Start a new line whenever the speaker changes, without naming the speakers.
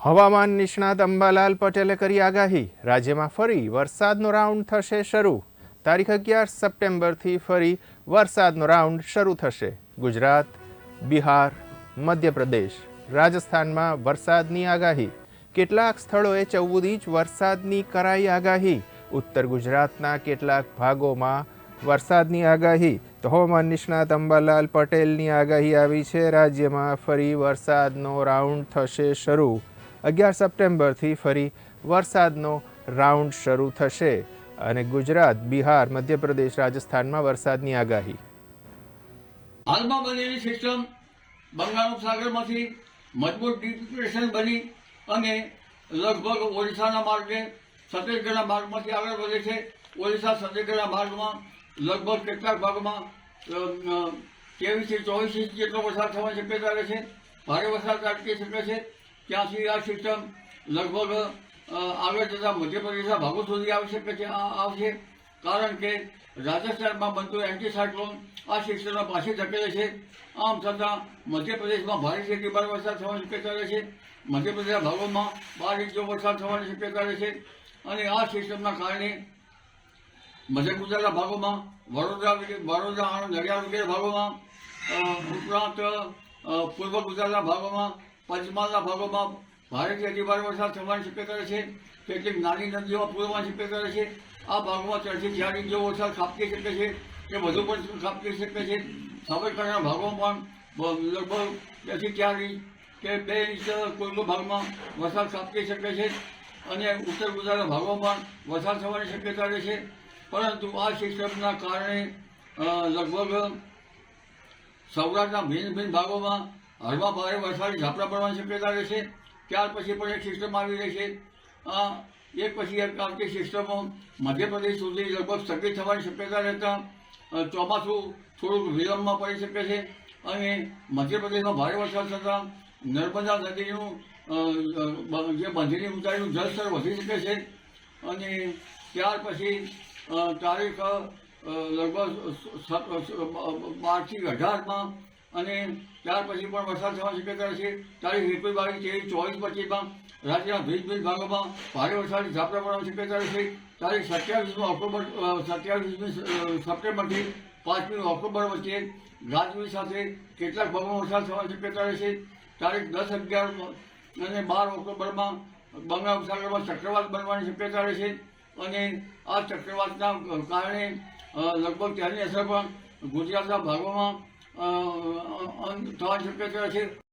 હવામાન નિષ્ણાત અંબાલાલ પટેલે કરી આગાહી. રાજ્યમાં ફરી વરસાદનો રાઉન્ડ થશે શરૂ. તારીખ અગિયાર સપ્ટેમ્બરથી ફરી વરસાદનો રાઉન્ડ શરૂ થશે. ગુજરાત, બિહાર, મધ્યપ્રદેશ, રાજસ્થાનમાં વરસાદની આગાહી. કેટલાક સ્થળોએ ચૌદ ઇંચ વરસાદની કરાઈ આગાહી. ઉત્તર ગુજરાતના કેટલાક ભાગોમાં વરસાદની આગાહી. તો હવામાન નિષ્ણાત અંબાલાલ પટેલની આગાહી આવી છે. રાજ્યમાં ફરી વરસાદનો રાઉન્ડ થશે શરૂ. અગિયાર સપ્ટેમ્બરથી ફરી વરસાદનો રાઉન્ડ શરૂ થશે અને ગુજરાત, બિહાર, મધ્યપ્રદેશ, રાજસ્થાનમાં વરસાદની આગાહી.
હાલમાં બનેલી સિસ્ટમ બંગાળ ઉપસાગરમાંથી મજબૂત ડિપ્રેશન બની અને લગભગ ઓડિશાના માર્ગે છત્તીસગઢના માર્ગમાંથી આગળ વધે છે. ઓડિશા છત્તીસગઢના માર્ગમાં લગભગ કેટલાક ભાગમાં ત્રેવીસથી ચોવીસ ઇંચ જેટલો વરસાદ થવાની શક્યતા રહે છે. ભારે વરસાદ અટકી શકે છે. ત્યાંથી આ સિસ્ટમ લગભગ આગળ જતા મધ્યપ્રદેશના ભાગો સુધી શકે છે આવશે. કારણ કે રાજસ્થાનમાં બનતું એન્ટી સાયક્લોન આ સિસ્ટમમાં પાછી ધકેલે છે. આમ છતાં મધ્યપ્રદેશમાં ભારેથી અતિ ભારે વરસાદ થવાની શક્યતા રહે છે. મધ્યપ્રદેશના ભાગોમાં બાર ઇંચ વરસાદ થવાની શક્યતા રહે છે. અને આ સિસ્ટમના કારણે મધ્ય ગુજરાતના ભાગોમાં, વડોદરા વડોદરા આણંદ નડિયાદ વગેરે ભાગોમાં ઉપરાંત પૂર્વ ગુજરાતના ભાગોમાં પંચમહાલના ભાગોમાં ભારેથી અતિભારે વરસાદ થવાની શક્યતા છે. કેટલીક નાની નદીઓમાં પૂરવાની કરે છે. આ ભાગોમાં ત્રણથી ચાર ઇંચ જેવો વરસાદ ખાબકી શકે છે કે વધુ પણ ખાબકી શકે છે. સાબરકાંઠાના ભાગોમાં પણ લગભગ બેથી ચાર ઇંચ કે બે ઇંચ કોઈ ભાગમાં વરસાદ ખાબકી શકે છે અને ઉત્તર ગુજરાતના ભાગોમાં વરસાદ થવાની શક્યતા રહે છે. પરંતુ આ સિસ્ટમના કારણે લગભગ સૌરાષ્ટ્રના ભિન્ન ભિન્ન ભાગોમાં હળવા ભારે વરસાદી ઝાપટા પડવાની શક્યતા રહેશે. ત્યાર પછી પણ એક સિસ્ટમ આવી રહેશે. એક પછી એક આવતી સિસ્ટમો મધ્યપ્રદેશ સુધી લગભગ સ્થગિત થવાની શક્યતા રહેતા ચોમાસું થોડુંક વિલંબમાં પડી શકે છે. અને મધ્યપ્રદેશમાં ભારે વરસાદ થતાં નર્મદા નદીનું જે બંધની ઊંચાઈનું જળસ્તર વધી શકે છે. અને ત્યાર પછી તારીખ લગભગ બારથી અઢારમાં અને ત્યાર પછી પણ વરસાદ થવાની શક્યતા છે. તારીખ એકવીસ બાવીસ, ત્રેવીસ, ચોવીસ પચીસમાં રાજ્યના ભીજ ભીજ ભાગોમાં ભારે વરસાદ ઝાપટા પડવાની શક્યતા છે. તારીખ સત્યાવીસમી ઓક્ટોબર સત્યાવીસમી સપ્ટેમ્બરથી પાંચમી ઓક્ટોબર વચ્ચે ગાજવીજ સાથે કેટલાક ભાગોમાં વરસાદ થવાની શક્યતા રહેશે તારીખ દસ અગિયાર અને બાર ઓક્ટોબરમાં બંગાળ ઉપસાગરમાં ચક્રવાત બનવાની શક્યતા રહેશે અને આ ચક્રવાતના કારણે લગભગ ત્યાંની અસર પણ ગુજરાતના ભાગોમાં અ, રૂપિયા છે?